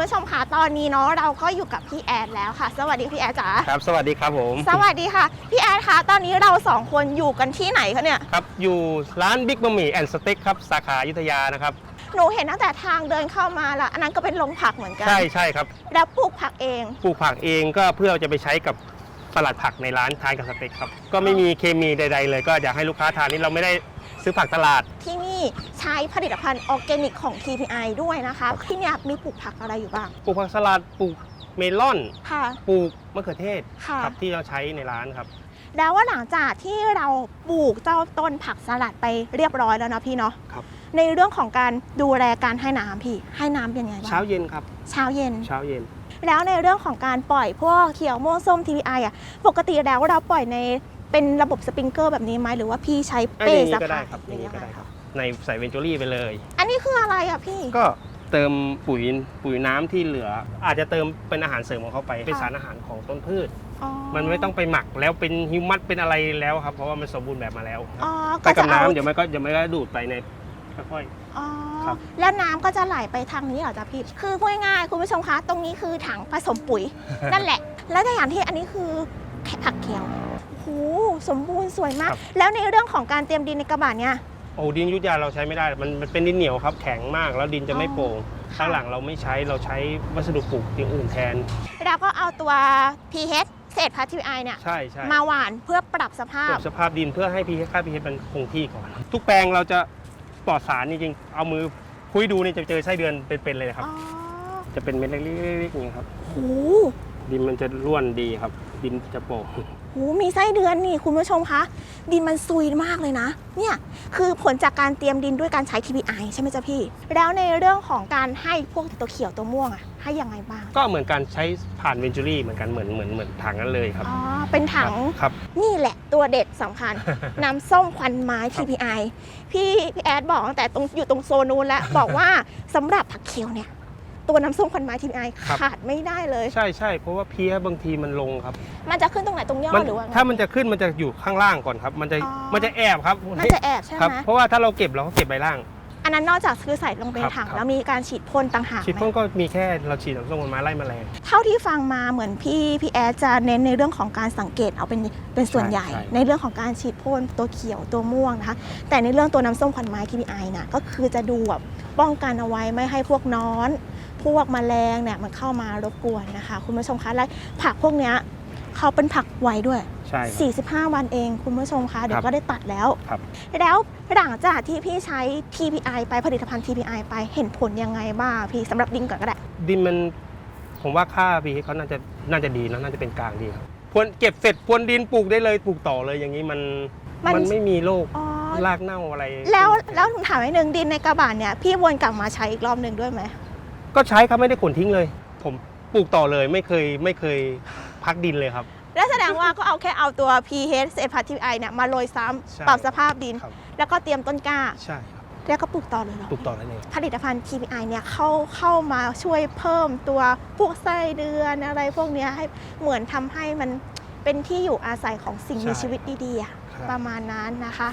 ผู้ชมคะตอนนี้เนาะเราก็อยู่กับพี่แอดแล้วค่ะ สวัสดีพี่แอดจ๋าครับ สวัสดีครับผม สวัสดีค่ะ พี่แอดคะตอนนี้เราสองคนอยู่กันที่ไหนคะเนี่ยครับ อยู่ร้านบิ๊กบะหมี่แอนด์สเต็กครับสาขาอยุธยานะครับ หนูเห็นตั้งแต่ทางเดินเข้ามาแล้ว อันนั้นก็เป็นโรงผักเหมือนกันใช่ใช่ครับแล้วปลูกผักเองปลูกผักเองก็เพื่อจะไปใช้กับสลัดผักในร้านทานกับสเต็กครับก็ไม่มีเคมีใด ๆ เลย ก็อยากให้ลูกค้าทานนี่เราไม่ได้ ซื้อผักตลาด ที่นี่ใช้ผลิตภัณฑ์ออร์แกนิกของ TPI ด้วยนะคะที่เนี่ยมีปลูกผักอะไรอยู่บ้าง ปลูกผักสลัดปลูกเมลอน ค่ะ ปลูกมะเขือเทศค่ะ ครับที่เราใช้ในร้านครับ แล้วว่าหลังจากที่เราปลูกเจ้าต้นผักสลัดไปเรียบร้อยแล้วเนาะพี่เนาะครับ ในเรื่องของการดูแลการให้น้ำพี่ให้น้ำเป็นยังไงบ้างเช้าเย็นครับ เช้าเย็น เช้าเย็น แล้วในเรื่องของการปล่อยพวกเขียวม่วงส้ม TPI อะปกติแล้วเราปล่อยใน เป็นระบบสปริงเกอร์แบบนี้ไหมหรือว่าพี่ใช้อันเป้นี้สะก็ได้พายครับหอรืย่างอนี้ยังก็ไงได้คคะรับ ในใส่เวนจูรี่ไปเลย อันนี้คืออะไรอะพี่ ก็เติมปุ๋ยปุ๋ยน้ำที่เหลือ อาจจะเติมเป็นอาหารเสริมของเขาไป เป็นค่ะสารอาหารของต้นพืช อ๋อมันไม่ต้องไปหมักแล้วเป็นฮิวมัสเป็นอะไรแล้วครับ เพราะว่ามันสมบูรณ์แบบมาแล้วอ๋อไปก็กัจะบเอาน้ำเดี๋ยวมันก็เดี๋ยวมันก็ดูดไปในค่อย อ๋อครับ แล้วน้ำก็จะไหลไปทางนี้เหรอจ๊ะพี่ คือพูดง่ายๆคุณผู้ชมคะ ตรงนี้คือถังผสมปุ๋ย นั่นแหละ แล้วในอย่างที่อันนี้คือแค่ ผักเขียวโอ้โหสมบูรณ์สวยมากแล้วในเรื่องของการเตรียมดินในกระบะเนี่ยๆโอ้ดินยุทธยาเราใช้ไม่ได้ มันมันเป็นดินเหนียวครับ แข็งมากแล้วดินจะไม่โปร่งค่ะข้างหลังเราไม่ใช้เราใช้วัสดุปลูกอย่างอื่นแทน เราก็เอาตัว pH เศษพาร์ทิวไอเนี่ย ใช่ใช่มาหว่านเพื่อปรับสภาปพ รับสภาพดินเพื่อให้พีค่าพีเมันคงที่ก่อน ทุกแปลงเราจะปลอดสารจริงๆเอามือคุยดูนี่จะเจอไส้เดือนเป็นๆเลยครับ อ๋อจะเป็นเม็ดเล็กๆอย่างนี้ครับ โหดินมันจะร่วนดีครับ ดินจะโปร่งโหมีไส้เดือนนี่คุณผู้ชมคะดินมันซุยมากเลยนะ เนี่ยคือผลจากการเตรียมดินด้วยการใช้ TPI ใช่ไหมจ๊ะพี่ แล้วในเรื่องของการให้พวกตัวเขียวตัวม่วงอะให้ยังไงบ้าง ก็เหมือนการใช้ผ่านเวนจูรี่เหมือนกันเหมือนเหมือนเหมือนถังนั้นเลยครับ อ๋อ เป็นถัง ครับ นี่แหละตัวเด็ดสำคัญ น้ำส้มควันไม้ครับ TPI พี่พี่แอดบอกตั้งแต่ตรงอยู่ตรงโซนนู้นแล้ว บอกว่าสำหรับผักเขียวเนี่ย ตัวน้ำส้มควันไม้ TPI ขาดไม่ได้เลย ใช่ใช่เพราะว่าเพี้ยบางทีมันลงครับมันจะขึ้นตรงไหนตรงยอมัดหรือว่าไง ถ้ามันจะขึ้นมันจะอยู่ข้างล่างก่อนครับ มันจะอ๋อ มันจะแอบครับมันจะแอบใช่ครับไหมเพราะว่าถ้าเราเก็บเราก็เก็บใบล่าง อันนั้นนอกจากคือใส่ลงไปในครับถังครับ แล้วมีการฉีดพ่นต่างหากฉีดไหม พ่นก็มีแค่เราฉีดน้ำส้มคนไม้ไล่แมลง เท่าที่ฟังมาเหมือนพี่พี่แอดจะเน้นในเรื่องของการสังเกตเอาเป็นเป็นส่วนใช่ใหญ่ ใช่ ในเรื่องของการฉีดพ่นตัวเขียวตัวม่วงนะคะ แต่ในเรื่องตัวน้ำส้มควันไม้ TPI น่ะก็คือจะดูแบบป้องกันเอาไว้ไม่ให้พวกนอน พวกแมลงเนี่ยมันเข้ามารบกวนนะคะ คุณผู้ชมคะและผักพวกเนี้ยเขาเป็นผักไวด้วย ใช่ครับ 45 วันเองคุณผู้ชมคะเดี๋ยครัวบก็ได้ตัดแล้ว ครับ แล้วหลังจากที่พี่ใช้ TPI ไปผลิตภัณฑ์ TPI ไปเห็นผลยังไงบ้างพี่สำหรับดินก่อนก็ได้ ดินมันผมว่าค่าพีเขาน่าจะน่าจะดีนะน่าจะเป็นกลางดีครับพรวนเก็บเสร็จพรวนดินปลูกได้เลยปลูกต่อเลยอย่างนี้มันมัน มันไม่มีโรคอ๋อรากเน่าอะไรแล้วแล้วถึงถามให้หนึ่งดินในกระบะเนี่ยพี่วนกลับมาใช้อีกรอบหนึ่งด้วยไหม ก็ใช้ครับไม่ได้ขนทิ้งเลย ผมปลูกต่อเลยไม่เคยไม่เคยพักดินเลยครับ แล้วแสดงว่าก็เอาแค่เอาตัว pH เศษพาร์ทิวไอเนี่ยมาโรยซ้ใช่ำปรับสภาพดิน ครับ แล้วก็เตรียมต้นกล้า ใช่ครับแล้วก็ปลูกต่อเลยเหรอ ปลูกต่อได้เลยผลิตภัณฑ์ TPI เนี่ยเข้าเข้ามาช่วยเพิ่มตัวพวกไส้เดือนอะไรพวกเนี้ยให้เหมือนทำให้มันเป็นที่อยู่อาศัยของสิ่งมีใช่ชีวิตดีๆอะครับ ประมาณนั้นนะคะ